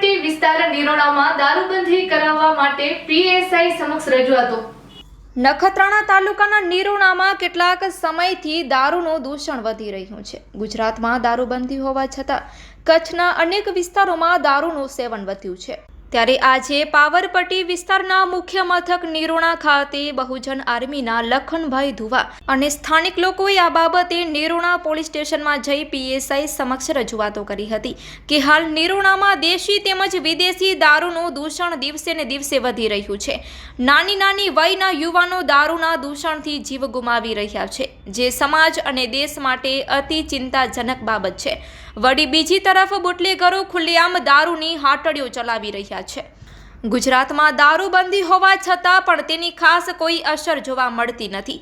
વહીવટી વિસ્તાર નિરોણામાં દારૂબંધી કરાવવા માટે પીએસઆઈ સમક્ષ રજૂઆતો. નખત્રાણા તાલુકાના નિરોણામાં કેટલાક સમયથી દારૂનું દૂષણ વધી રહ્યું છે. ગુજરાતમાં દારૂબંધી હોવા છતાં કચ્છના અનેક વિસ્તારોમાં દારૂનું સેવન વધ્યું છે. ત્યારે આજે પાવરપટ્ટી વિસ્તારના મુખ્ય મથક નિરોણા ખાતે બહુજન આર્મીના લખનભાઈ ધુવા અને સ્થાનિક લોકોએ આ બાબતે નિરોણા પોલીસ સ્ટેશનમાં જઈ પીએસઆઈ સમક્ષ રજૂઆતો કરી હતી કે હાલ નિરોણામાં દેશી તેમજ વિદેશી દારૂનું દૂષણ દિવસે ને દિવસે વધી રહ્યું છે. નાની નાની વયના યુવાનો દારૂના દૂષણથી જીવ ગુમાવી રહ્યા છે, જે સમાજ અને દેશ માટે અતિ ચિંતાજનક બાબત છે. વળી બીજી તરફ બુટલેગરો ખુલ્લેઆમ દારૂની હાટડીઓ ચલાવી રહ્યા છે. ગુજરાતમાં દારૂબંધી હોવા છતાં પણ તેની ખાસ કોઈ અસર જોવા મળતી નથી.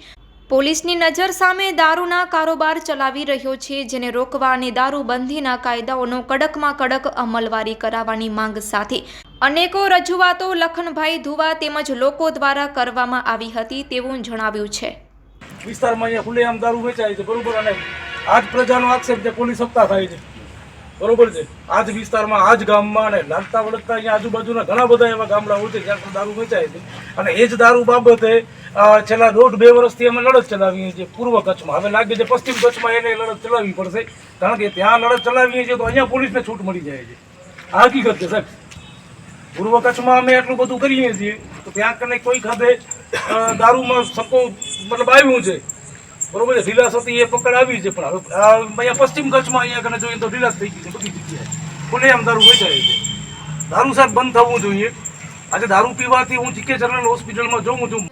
પોલીસની નજર સામે દારૂના કારોબાર ચલાવી રહ્યો છે, જેને રોકવા અને દારૂબંધીના કાયદાઓનો કડકમાં કડક અમલવારી કરાવવાની માંગ સાથે. અનેકો રજૂઆતો લખનભાઈ ધુવા તેમજ લોકો દ્વારા કરવામાં આવી હતી તેવું જણાવ્યું છે. વિસ્તારમાં અહીંયા ખુલ્લેઆમ દારૂ વેચાય છે, બરોબર અને આજ પ્રજાનો આક્ષેપ છે, પોલીસ સત્તા થાય છે. બરોબર છે? આજ વિસ્તારમાં, આજ ગામમાં અને લાગતા વળગતા અહીંયા આજુબાજુના ઘણા બધા એવા ગામડાઓ છે જ્યાં પણ દારૂ વેચાય છે. અને એ જ દારૂ બાબતે છેલ્લા દોઢ બે વર્ષથી અમે લડત ચલાવીએ છીએ પૂર્વ કચ્છમાં. હવે લાગે છે પશ્ચિમ કચ્છમાં એને લડત ચલાવવી પડશે. કારણ કે ત્યાં લડત ચલાવીએ છીએ તો અહીંયા પોલીસને છૂટ મળી જાય છે. આ હકીકત છે, સાહેબ. પૂર્વ કચ્છમાં અમે એટલું બધું કરીએ છીએ તો ત્યાં કને કોઈ ખાતે દારૂમાં સકો મતલબ આવ્યું છે. બરોબર છે? ઢીલાસ હતી એ પકડ આવી છે, પણ હવે અહીંયા પશ્ચિમ કચ્છમાં અહીંયા કને જોઈએ તો ઢીલાસ થઈ ગઈ છે, બધી જગ્યાએ. ખુલ્લેઆમ દારૂ વેચાય છે. દારૂ સાહેબ બંધ થવું જોઈએ. આજે દારૂ પીવાથી હું જીકે જનરલ હોસ્પિટલમાં જોઉં છું.